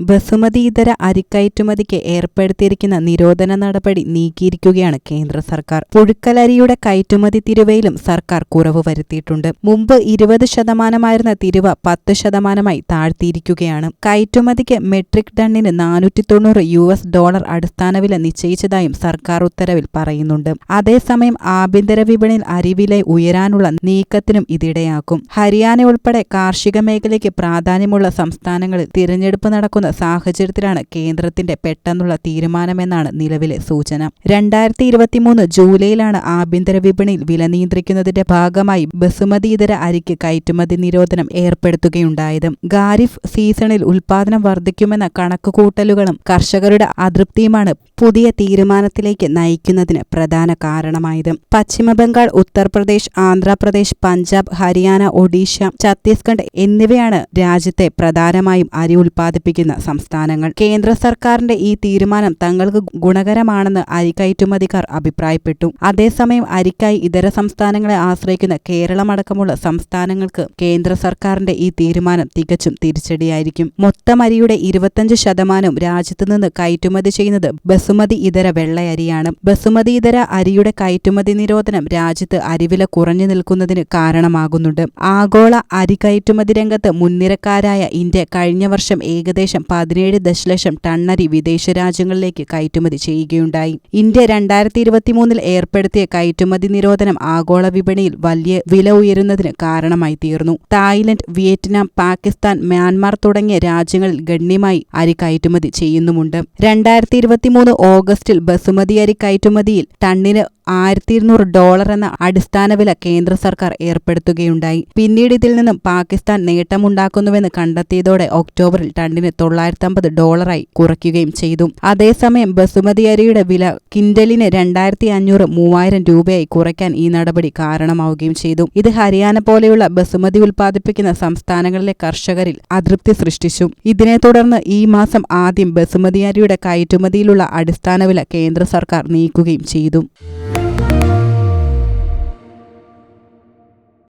ബസുമതി ഇതര അരിക്കയറ്റുമതിക്ക് ഏർപ്പെടുത്തിയിരിക്കുന്ന നിരോധന നടപടി നീക്കിയിരിക്കുകയാണ് കേന്ദ്ര സർക്കാർ. പുഴുക്കലരിയുടെ കയറ്റുമതി തിരുവയിലും സർക്കാർ കുറവ് വരുത്തിയിട്ടുണ്ട്. മുമ്പ് ഇരുപത് ശതമാനമായിരുന്ന തിരുവ പത്ത് ശതമാനമായി താഴ്ത്തിയിരിക്കുകയാണ്. കയറ്റുമതിക്ക് മെട്രിക് ടണ്ണിന് നാനൂറ്റി തൊണ്ണൂറ് യു എസ് ഡോളർ അടിസ്ഥാന വില നിശ്ചയിച്ചതായും സർക്കാർ ഉത്തരവിൽ പറയുന്നുണ്ട്. അതേസമയം ആഭ്യന്തര വിപണിയിൽ അരിവില ഉയരാനുള്ള നീക്കത്തിനും ഇതിടയാക്കും. ഹരിയാന ഉൾപ്പെടെ കാർഷിക മേഖലയ്ക്ക് പ്രാധാന്യമുള്ള സംസ്ഥാനങ്ങളിൽ തിരഞ്ഞെടുപ്പ് നടക്കുന്ന സാഹചര്യത്തിലാണ് കേന്ദ്രത്തിന്റെ പെട്ടെന്നുള്ള തീരുമാനമെന്നാണ് നിലവിലെ സൂചന. രണ്ടായിരത്തി ഇരുപത്തിമൂന്ന് ജൂലൈയിലാണ് ആഭ്യന്തര വിപണിയിൽ വില നിയന്ത്രിക്കുന്നതിന്റെ ഭാഗമായി ബസുമതി ഇതര അരിക്ക് കയറ്റുമതി നിരോധനം ഏർപ്പെടുത്തുകയുണ്ടായത്. ഖാരിഫ് സീസണിൽ ഉൽപാദനം വർദ്ധിക്കുമെന്ന കണക്കുകൂട്ടലുകളും കർഷകരുടെ അതൃപ്തിയുമാണ് പുതിയ തീരുമാനത്തിലേക്ക് നയിക്കുന്നതിന് പ്രധാന കാരണമായത്. പശ്ചിമബംഗാൾ ഉത്തർപ്രദേശ് ആന്ധ്രാപ്രദേശ് പഞ്ചാബ് ഹരിയാന ഒഡീഷ ഛത്തീസ്ഗഡ് എന്നിവയാണ് രാജ്യത്തെ പ്രധാനമായും അരി ഉൽപ്പാദിപ്പിക്കുന്ന സംസ്ഥാനങ്ങൾ. കേന്ദ്ര സർക്കാരിന്റെ ഈ തീരുമാനം തങ്ങൾക്ക് ഗുണകരമാണെന്ന് അരിക്കയറ്റുമതിക്കാർ അഭിപ്രായപ്പെട്ടു. അതേസമയം അരിക്കായി ഇതര സംസ്ഥാനങ്ങളെ ആശ്രയിക്കുന്ന കേരളമടക്കമുള്ള സംസ്ഥാനങ്ങൾക്ക് കേന്ദ്ര സർക്കാരിന്റെ ഈ തീരുമാനം തികച്ചും തിരിച്ചടിയായിരിക്കും. മൊത്തം അരിയുടെ ഇരുപത്തഞ്ച് ശതമാനവും രാജ്യത്തുനിന്ന് കയറ്റുമതി ചെയ്യുന്നത് ബസുമതി ഇതര വെള്ളയരിയാണ്. ബസുമതി ഇതര അരിയുടെ കയറ്റുമതി നിരോധനം രാജ്യത്ത് അരിവില കുറഞ്ഞു നിൽക്കുന്നതിന് കാരണമാകുന്നുണ്ട്. ആഗോള അരി കയറ്റുമതി രംഗത്ത് മുൻനിരക്കാരായ ഇന്ത്യ കഴിഞ്ഞ വർഷം ഏകദേശം പതിനേഴ് ദശലക്ഷം ടണ്ണരി വിദേശ രാജ്യങ്ങളിലേക്ക് കയറ്റുമതി ചെയ്യുകയുണ്ടായി. ഇന്ത്യ രണ്ടായിരത്തി ഇരുപത്തിമൂന്നിൽ ഏർപ്പെടുത്തിയ കയറ്റുമതി നിരോധനം ആഗോള വിപണിയിൽ വലിയ വില ഉയരുന്നതിന് കാരണമായി തീർന്നു. തായ്ലൻഡ് വിയറ്റ്നാം പാകിസ്ഥാൻ മ്യാൻമാർ തുടങ്ങിയ രാജ്യങ്ങളിൽ ഗണ്യമായി അരി കയറ്റുമതി ചെയ്യുന്നുമുണ്ട്. രണ്ടായിരത്തി ഇരുപത്തിമൂന്ന് ഓഗസ്റ്റിൽ ബസുമതി അരി കയറ്റുമതിയിൽ ടണ്ണിന് ആയിരത്തി ഇരുന്നൂറ് ഡോളർ എന്ന അടിസ്ഥാന വില കേന്ദ്ര സർക്കാർ ഏർപ്പെടുത്തുകയുണ്ടായി. പിന്നീട് ഇതിൽ നിന്നും പാകിസ്ഥാൻ നേട്ടമുണ്ടാക്കുന്നുവെന്ന് കണ്ടെത്തിയതോടെ ഒക്ടോബറിൽ ടണ്ണിന് തൊള്ളായിരത്തി അമ്പത് ഡോളറായി കുറയ്ക്കുകയും ചെയ്തു. അതേസമയം ബസുമതി അരിയുടെ വില കിൻഡലിന് രണ്ടായിരത്തി അഞ്ഞൂറ് മൂവായിരം രൂപയായി കുറയ്ക്കാൻ ഈ നടപടി കാരണമാവുകയും ചെയ്തു. ഇത് ഹരിയാന പോലെയുള്ള ബസുമതി ഉൽപ്പാദിപ്പിക്കുന്ന സംസ്ഥാനങ്ങളിലെ കർഷകരിൽ അതൃപ്തി സൃഷ്ടിച്ചു. ഇതിനെ തുടർന്ന് ഈ മാസം ആദ്യം ബസുമതി അരിയുടെ കയറ്റുമതിയിലുള്ള അടിസ്ഥാന വില കേന്ദ്ര സർക്കാർ നീക്കുകയും ചെയ്തു.